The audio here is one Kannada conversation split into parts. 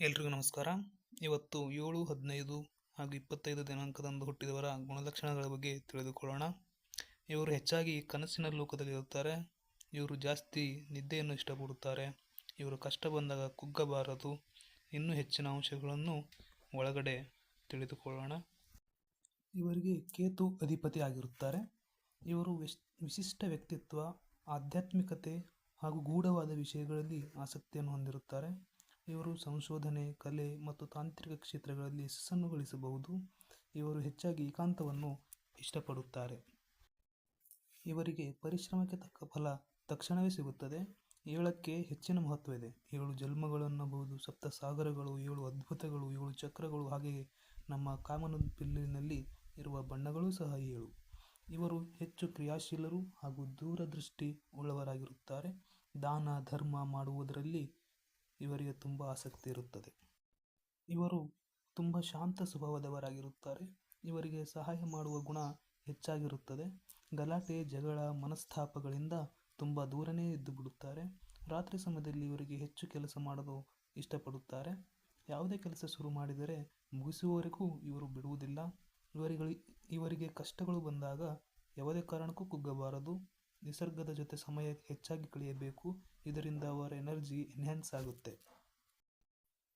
ಎಲ್ರಿಗೂ ನಮಸ್ಕಾರ. ಇವತ್ತು ಏಳು, ಹದಿನೈದು ಹಾಗೂ ಇಪ್ಪತ್ತೈದು ದಿನಾಂಕದಂದು ಹುಟ್ಟಿದವರ ಗುಣಲಕ್ಷಣಗಳ ಬಗ್ಗೆ ತಿಳಿದುಕೊಳ್ಳೋಣ. ಇವರು ಹೆಚ್ಚಾಗಿ ಕನಸಿನ ಲೋಕದಲ್ಲಿರುತ್ತಾರೆ. ಇವರು ಜಾಸ್ತಿ ನಿದ್ದೆಯನ್ನು ಇಷ್ಟಪಡುತ್ತಾರೆ. ಇವರು ಕಷ್ಟ ಬಂದಾಗ ಕುಗ್ಗಬಾರದು. ಇನ್ನೂ ಹೆಚ್ಚಿನ ಅಂಶಗಳನ್ನು ಒಳಗಡೆ ತಿಳಿದುಕೊಳ್ಳೋಣ. ಇವರಿಗೆ ಕೇತು ಅಧಿಪತಿ ಆಗಿರುತ್ತಾರೆ. ಇವರು ವಿಶ್, ವಿಶಿಷ್ಟ ವ್ಯಕ್ತಿತ್ವ, ಆಧ್ಯಾತ್ಮಿಕತೆ ಹಾಗೂ ಗೂಢವಾದ ವಿಷಯಗಳಲ್ಲಿ ಆಸಕ್ತಿಯನ್ನು ಹೊಂದಿರುತ್ತಾರೆ. ಇವರು ಸಂಶೋಧನೆ, ಕಲೆ ಮತ್ತು ತಾಂತ್ರಿಕ ಕ್ಷೇತ್ರಗಳಲ್ಲಿ ಯಶಸ್ಸನ್ನು ಗಳಿಸಬಹುದು ಇವರು ಹೆಚ್ಚಾಗಿ ಏಕಾಂತವನ್ನು ಇಷ್ಟಪಡುತ್ತಾರೆ. ಇವರಿಗೆ ಪರಿಶ್ರಮಕ್ಕೆ ತಕ್ಕ ಫಲ ತಕ್ಷಣವೇ ಸಿಗುತ್ತದೆ. ಏಳಕ್ಕೆ ಹೆಚ್ಚಿನ ಮಹತ್ವ ಇದೆ. ಏಳು ಜನ್ಮಗಳು ಅನ್ನಬಹುದು ಸಪ್ತ ಸಾಗರಗಳು, ಏಳು ಅದ್ಭುತಗಳು, ಏಳು ಚಕ್ರಗಳು ಹಾಗೆಯೇ ನಮ್ಮ ಕಾಮನ ಬಿಲ್ಲಿನಲ್ಲಿ ಇರುವ ಬಣ್ಣಗಳೂ ಸಹ ಏಳು. ಇವರು ಹೆಚ್ಚು ಕ್ರಿಯಾಶೀಲರು ಹಾಗೂ ದೂರದೃಷ್ಟಿ ಉಳ್ಳವರಾಗಿರುತ್ತಾರೆ ದಾನ, ಧರ್ಮ ಮಾಡುವುದರಲ್ಲಿ ಇವರಿಗೆ ತುಂಬ ಆಸಕ್ತಿ ಇರುತ್ತದೆ. ಇವರು ತುಂಬ ಶಾಂತ ಸ್ವಭಾವದವರಾಗಿರುತ್ತಾರೆ. ಇವರಿಗೆ ಸಹಾಯ ಮಾಡುವ ಗುಣ ಹೆಚ್ಚಾಗಿರುತ್ತದೆ. ಗಲಾಟೆ, ಜಗಳ, ಮನಸ್ತಾಪಗಳಿಂದ ತುಂಬ ದೂರನೇ ಇದ್ದು ಬಿಡುತ್ತಾರೆ. ರಾತ್ರಿ ಸಮಯದಲ್ಲಿ ಇವರಿಗೆ ಹೆಚ್ಚು ಕೆಲಸ ಮಾಡಲು ಇಷ್ಟಪಡುತ್ತಾರೆ. ಯಾವುದೇ ಕೆಲಸ ಶುರು ಮಾಡಿದರೆ ಮುಗಿಸುವವರೆಗೂ ಇವರು ಬಿಡುವುದಿಲ್ಲ. ಇವರಿಗೆ ಇವರಿಗೆ ಕಷ್ಟಗಳು ಬಂದಾಗ ಯಾವುದೇ ಕಾರಣಕ್ಕೂ ಕುಗ್ಗಬಾರದು. ನಿಸರ್ಗದ ಜೊತೆ ಸಮಯ ಹೆಚ್ಚಾಗಿ ಕಳೆಯಬೇಕು. ಇದರಿಂದ ಅವರ ಎನರ್ಜಿ ಎನ್ಹ್ಯಾನ್ಸ್ ಆಗುತ್ತೆ.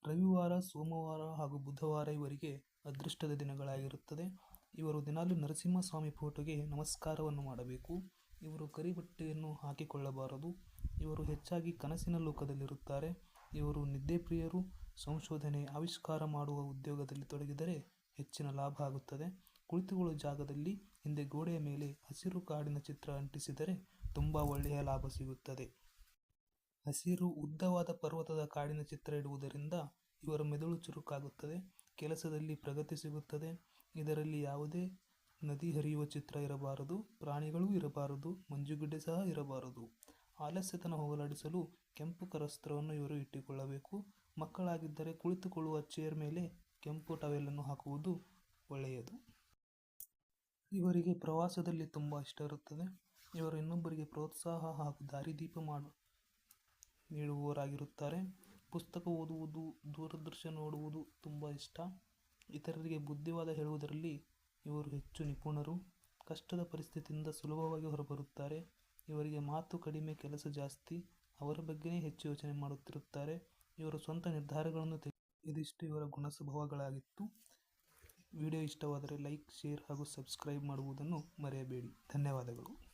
ರವಿವಾರ, ಸೋಮವಾರ ಹಾಗೂ ಬುಧವಾರ ಇವರಿಗೆ ಅದೃಷ್ಟದ ದಿನಗಳಾಗಿರುತ್ತದೆ. ಇವರು ದಿನಾಲು ನರಸಿಂಹಸ್ವಾಮಿ ಫೋಟೋಗೆ ನಮಸ್ಕಾರವನ್ನು ಮಾಡಬೇಕು. ಇವರು ಕರಿಬಟ್ಟೆಯನ್ನು ಹಾಕಿಕೊಳ್ಳಬಾರದು. ಇವರು ಹೆಚ್ಚಾಗಿ ಕನಸಿನ ಲೋಕದಲ್ಲಿರುತ್ತಾರೆ. ಇವರು ನಿದ್ದೆ ಪ್ರಿಯರು. ಸಂಶೋಧನೆ, ಆವಿಷ್ಕಾರ ಮಾಡುವ ಉದ್ಯೋಗದಲ್ಲಿ ತೊಡಗಿದರೆ ಹೆಚ್ಚಿನ ಲಾಭ ಆಗುತ್ತದೆ. ಕುಳಿತುಕೊಳ್ಳುವ ಜಾಗದಲ್ಲಿ ಹಿಂದೆ ಗೋಡೆಯ ಮೇಲೆ ಹಸಿರು ಕಾಡಿನ ಚಿತ್ರ ಅಂಟಿಸಿದರೆ ತುಂಬ ಒಳ್ಳೆಯ ಲಾಭ ಸಿಗುತ್ತದೆ. ಹಸಿರು ಉದ್ದವಾದ ಪರ್ವತದ ಕಾಡಿನ ಚಿತ್ರ ಇಡುವುದರಿಂದ ಇವರ ಮೆದುಳು ಚುರುಕಾಗುತ್ತದೆ, ಕೆಲಸದಲ್ಲಿ ಪ್ರಗತಿ ಸಿಗುತ್ತದೆ. ಇದರಲ್ಲಿ ಯಾವುದೇ ನದಿ ಹರಿಯುವ ಚಿತ್ರ ಇರಬಾರದು, ಪ್ರಾಣಿಗಳೂ ಇರಬಾರದು, ಮಂಜುಗಡ್ಡೆ ಸಹ ಇರಬಾರದು. ಆಲಸ್ಯತನ ಹೋಗಲಾಡಿಸಲು ಕೆಂಪು ಕರಸ್ತ್ರವನ್ನು ಇವರು ಇಟ್ಟುಕೊಳ್ಳಬೇಕು. ಮಕ್ಕಳಾಗಿದ್ದರೆ ಕುಳಿತುಕೊಳ್ಳುವ ಚೇರ್ ಮೇಲೆ ಕೆಂಪು ಟವೆಲನ್ನು ಹಾಕುವುದು ಒಳ್ಳೆಯದು. ಇವರಿಗೆ ಪ್ರವಾಸದಲ್ಲಿ ತುಂಬ ಇಷ್ಟ ಇರುತ್ತದೆ. ಇವರು ಇನ್ನೊಬ್ಬರಿಗೆ ಪ್ರೋತ್ಸಾಹ ಹಾಗೂ ದಾರಿದೀಪ ಮಾಡು, ನೀಡುವವರಾಗಿರುತ್ತಾರೆ. ಪುಸ್ತಕ ಓದುವುದು, ದೂರದರ್ಶನ ನೋಡುವುದು ತುಂಬ ಇಷ್ಟ. ಇತರರಿಗೆ ಬುದ್ಧಿವಾದ ಹೇಳುವುದರಲ್ಲಿ ಇವರು ಹೆಚ್ಚು ನಿಪುಣರು. ಕಷ್ಟದ ಪರಿಸ್ಥಿತಿಯಿಂದ ಸುಲಭವಾಗಿ ಹೊರಬರುತ್ತಾರೆ. ಇವರಿಗೆ ಮಾತು ಕಡಿಮೆ, ಕೆಲಸ ಜಾಸ್ತಿ, ಅವರ ಬಗ್ಗೆನೇ ಹೆಚ್ಚು ಯೋಚನೆ ಮಾಡುತ್ತಿರುತ್ತಾರೆ. ಇವರು ಸ್ವಂತ ನಿರ್ಧಾರಗಳನ್ನು ತೆಗೆ ಇದಿಷ್ಟು ಇವರ ಗುಣ ಸ್ವಭಾವಗಳಾಗಿತ್ತು ವಿಡಿಯೋ ಇಷ್ಟವಾದರೆ ಲೈಕ್ ಶೇರ್ ಹಾಗೂ ಸಬ್ಸ್ಕ್ರೈಬ್ ಮಾಡುವುದನ್ನು ಮರೆಯಬೇಡಿ. ಧನ್ಯವಾದಗಳು.